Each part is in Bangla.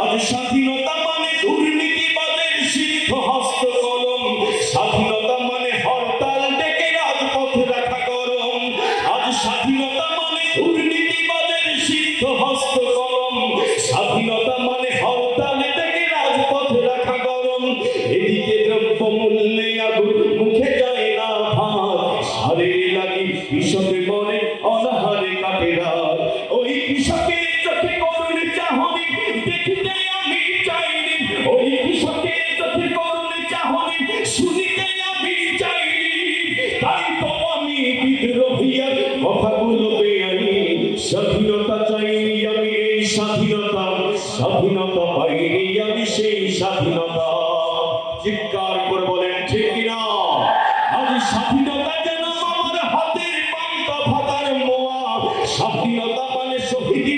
আজ স্বাধীনতা মানে স্বাধীনতা মানে হরতাল রাজপথ গরম। আজ স্বাধীনতা মানে স্বাধীনতা মানে হরতাল রাজপথ গরম। মুখে যায় না ভাত। সারে লাগি কৃষকে মরে স্বাধীনতা স্বাধীনতা পাইনি আমি সেই স্বাধীনতা। চিৎকার করে বলেন, ঠিক কিনা আজ স্বাধীনতা যেন আমার হাতের পান্তা ভাতার মোয়া। স্বাধীনতা মানে শহীদ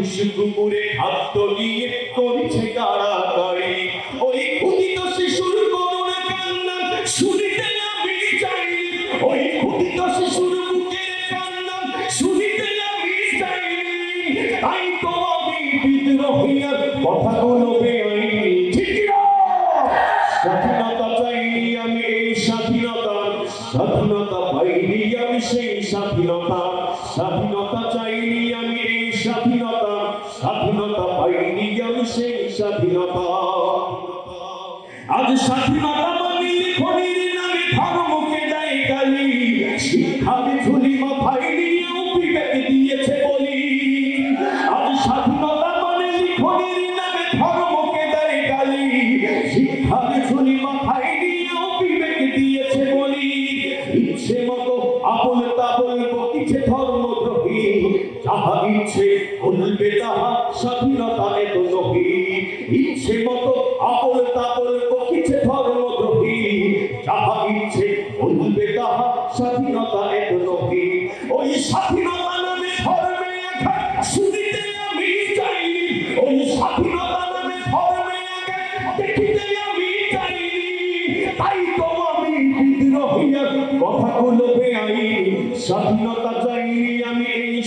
মানুষ কুকুরে হাত নিয়ে করেছে কারাকারি ওই ক্ষুদিত শিশুর করুণ কান্না শুনিতে আমি চাইনি ওই ক্ষুদিত শিশুর বুকের কান্না শুনিতে আমি চাইনি তাই তো আমি বিদ্রোহীর কথাগুলো বেআইনি। ঠিক স্বাধীনতা চাইনি আমি এই স্বাধীনতা। স্বাধীনতা পাইনি আমি সেই স্বাধীনতা। স্বাধীনতা চাইনি আমি এই স্বাধীনতা স্বাধীনতা পাইনি সেই স্বাধীনতা আজ স্বাধীনতা মানে খনির নামে ধর্মকে দেয় গালি শিক্ষার ঝুলি মাথায় নিয়েও বিবেক দিয়েছে বলি। আজ স্বাধীনতা যাহা ইচ্ছে বলবে তাহা স্বাধীনতা এত নহি ইচ্ছে মতো আপন তাবল বকিছে ধর্মদ্রোহী যাহা ইচ্ছে বলবে তাহা স্বাধীনতা এত নহি ওই স্বাধীনতা স্বাধীনতা